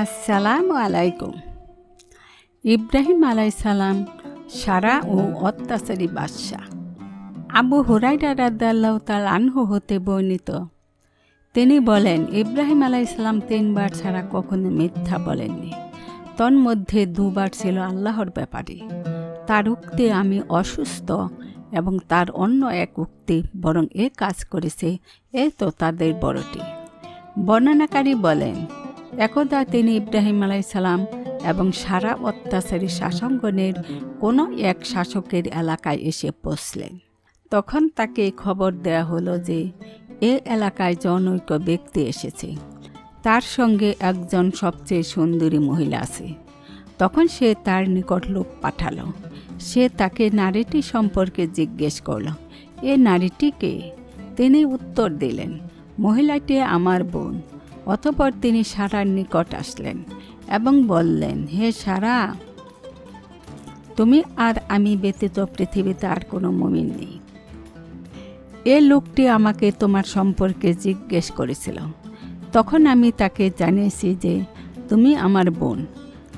আসসালামু আলাইকুম। ইব্রাহিম আলাইসালাম সারা ও অত্যাচারী বাদশাহ। আবু হুরাইরা রাদ্দাল্লাহ তাল আনহু হতে বর্ণিত। তিনি বলেন, ইব্রাহিম আলাইসালাম তিনবার ছাড়া কখনো মিথ্যা বলেননি। তন্মধ্যে দুবার ছিল আল্লাহর ব্যাপারে। তার উক্তি আমি অসুস্থ এবং তার অন্য এক উক্তি বরং এ কাজ করেছে, এ তো তাদের বড়টি। বর্ণনাকারী বলেন একদা তিনি ইব্রাহিম আলাইসালাম এবং সারা অত্যাচারী শাসনগণের কোনো এক শাসকের এলাকায় এসে পৌঁছলেন। তখন তাকে খবর দেয়া হলো যে, এ এলাকায় জনৈক ব্যক্তি এসেছে। তার সঙ্গে একজন সবচেয়ে সুন্দরী মহিলা আছে। তখন সে তার নিকট লোক পাঠালো। সে তাকে নারীটি সম্পর্কে জিজ্ঞেস করল, এ নারীটিকে তিনি উত্তর দিলেন, মহিলাটি আমার বোন। অতপর তিনি সারার নিকট আসলেন এবং বললেন, হে সারা, তুমি আর আমি ব্যতীত পৃথিবীতে আর কোনো মমিন নেই। এ লোকটি আমাকে তোমার সম্পর্কে জিজ্ঞেস করেছিল। তখন আমি তাকে জানিয়েছি যে, তুমি আমার বোন,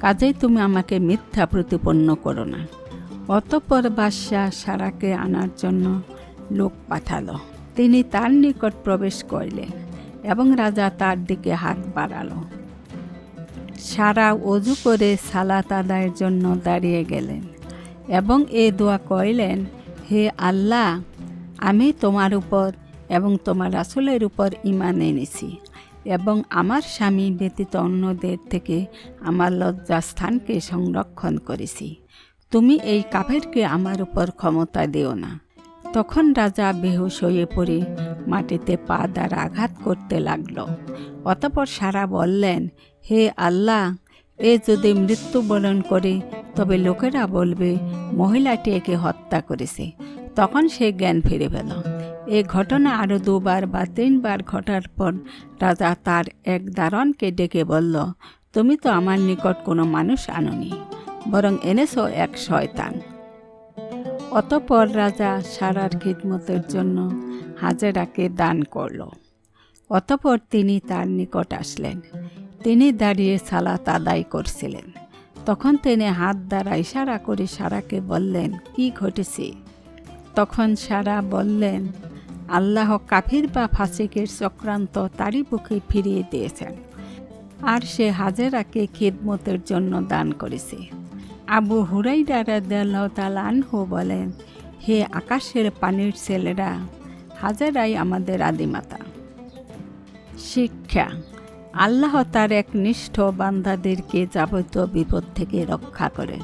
কাজেই তুমি আমাকে মিথ্যা প্রতিপন্ন করো না। অতপর বাদশাহ সারাকে আনার জন্য লোক পাঠালো। তিনি তার নিকট প্রবেশ করলেন। এবং রাজা তার দিকে হাত বাড়ালো। সারা অজু করে সালাত আদায়ের জন্য দাঁড়িয়ে গেলেন এবং এ দোয়া কইলেন হে আল্লাহ, আমি তোমার উপর এবং তোমার রাসুলের উপর ইমান এনেছি এবং আমার স্বামী ব্যতীত অন্যদের থেকে আমার লজ্জাস্থানকে সংরক্ষণ করেছি। তুমি এই কাফেরকে আমার উপর ক্ষমতা দিও না। তখন রাজা বেহুশ হয়ে পড়ে। মাটিতে পা দ্বারা আঘাত করতে লাগল। অতপর সারা বললেন, হে আল্লাহ, এ যদি মৃত্যুবরণ করে, তবে লোকেরা বলবে, মহিলাটি একে হত্যা করেছে। তখন সে জ্ঞান ফিরে পেল। এ ঘটনা আরও দুবার বা তিনবার ঘটার পর রাজা তার এক দারণকে ডেকে বলল, তুমি তো আমার নিকট কোনো মানুষ আননি, বরং এনেছো এক শয়তান। অতপর রাজা সারার খিদমতের জন্য হাজেরাকে দান করল। অতপর তিনি তার নিকট আসলেন। তিনি দাঁড়িয়ে সালাত আদায় করছিলেন। তখন তিনি হাত দ্বারা ইশারা করে সারাকে বললেন, কি ঘটেছে? তখন সারা বললেন, আল্লাহ কাফির বা ফাসিকের চক্রান্ত তারই বুকে ফিরিয়ে দিয়েছেন। আর সে হাজেরাকে খিদমতের জন্য দান করেছে। আবু রাদিয়াল্লাহু তাআলা আনহু বলেন, হে আকাশের পানির ছেলেরা, হাজারাই আমাদের আদিমাতা। শিক্ষা, আল্লাহ তার এক নিষ্ঠ বান্ধাদেরকে যাবতীয় বিপদ থেকে রক্ষা করে।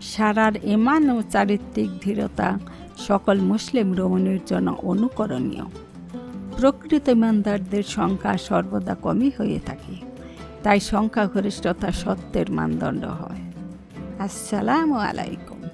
সারার ইমান ও চারিত্রিক ধীরতা সকল মুসলিম রমণীর জন্য অনুকরণীয়। প্রকৃত ইমানদারদের সংখ্যা সর্বদা কমই হয়ে থাকে। তাই সংখ্যাগরিষ্ঠতা সত্যের মানদণ্ড হয়। Assalamu alaikum.